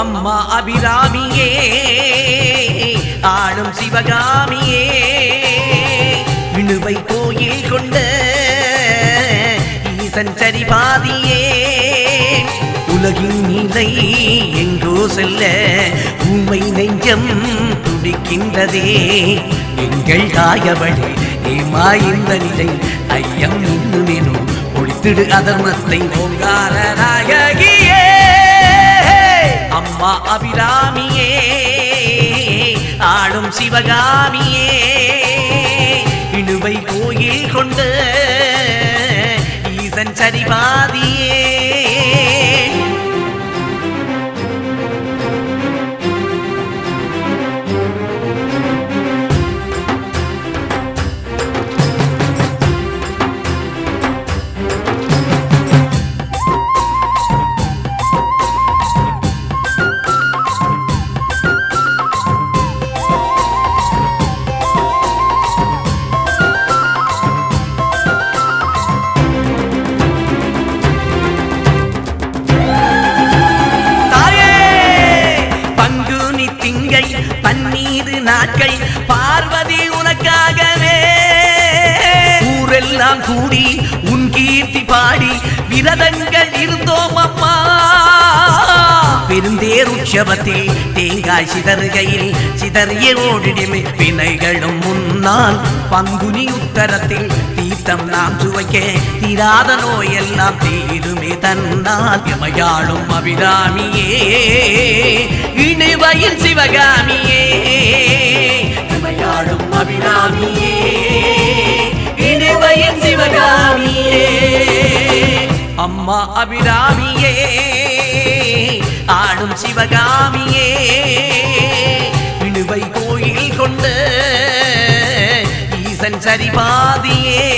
அம்மா அபிராமியே ஆளும் சிவகாமியே. இழுவை கோயில் கொண்ட ஈசன் சரிபாதியே. உலகின் நிலை எங்கோ செல்ல உண்மை நெஞ்சம் துடிக்கின்றதே. எங்கள் தாயவளே ஏமா இந்த நிலை ஐயம் இன்னுமேனும் ஒழித்திடு அதர்மத்தை ஓங்கார அபிராமியே ஆளும் சிவகாமியே இணுவை கோயில் கொண்டு ஈசன் சரிபாதியே. வாழ்க்கை பார்வதி உனக்காகவே. ஊரெல்லாம் கூடி உன் கீர்த்தி பாடி விரதங்கள் இருந்தோம் அம்மா பெருந்தேர் உற்சவத்தில் தேங்காய் சிதறுகையில் சிதறிய ஓடிடுமே வினைகளும் முன்னால் பங்குனி உத்தரத்தில் தீர்த்தம் நாம் சுவைக்க தீராத நோயெல்லாம் தீருமே தன்னால். எமையாளும் அபிராமியே இணைவயில் சிவகாமியே. எமையாளும் அபிராமியே சிவகாமியே. அம்மா அபிராமியே. ஆடும் சிவகாமியே. இடுவை கோயில் கொண்டு ஈசன் சரிபாதியே.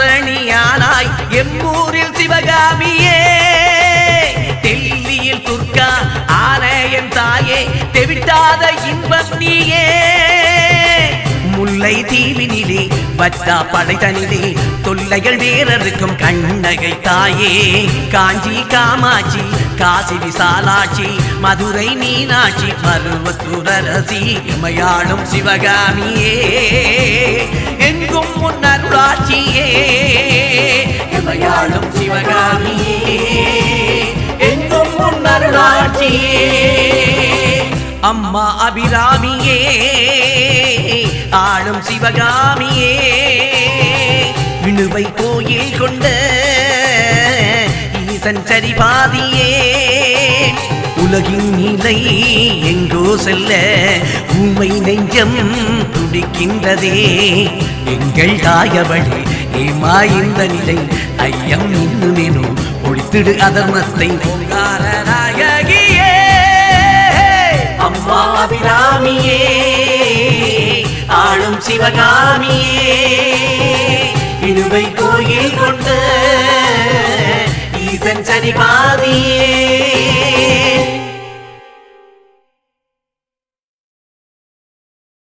அரசணியானாய் எம்மூரில் சிவகாமியே. டெல்லியில் துர்கா ஆலயம் தாயே தெவிட்டாத இன்பம் நீயே. முல்லை தீவினிலே வற்றா படைதனிலே தொல்லைகள் வேறருக்கும் கண்ணகை தாயே. காஞ்சி காமாட்சி காசி விசாலாட்சி மதுரை மீனாட்சி பருவத்துரரசி இமையாளும் சிவகாமியே. உன் அருளாட்சியே. இமையாளும் சிவகாமியே. எங்கும் உன் அருளாட்சியே. அம்மா அபிராமியே. ஆளும் சிவகாமியே. விணுவை கோயில் கொண்ட ஈசன் சரிபாதியே. உலகின் நிலை எங்கோ செல்ல உண்மை நெஞ்சம் துடிக்கின்றதே. எங்கள் தாயவளே ஏமா இந்த நிலை ஐயம் இன்னுமேனும் ஒழித்திடு அதர்மத்தை. நாயகியே அம்மா அபிராமியே ஆளும் சிவகாமியே இணுவை கோயில் கொண்ட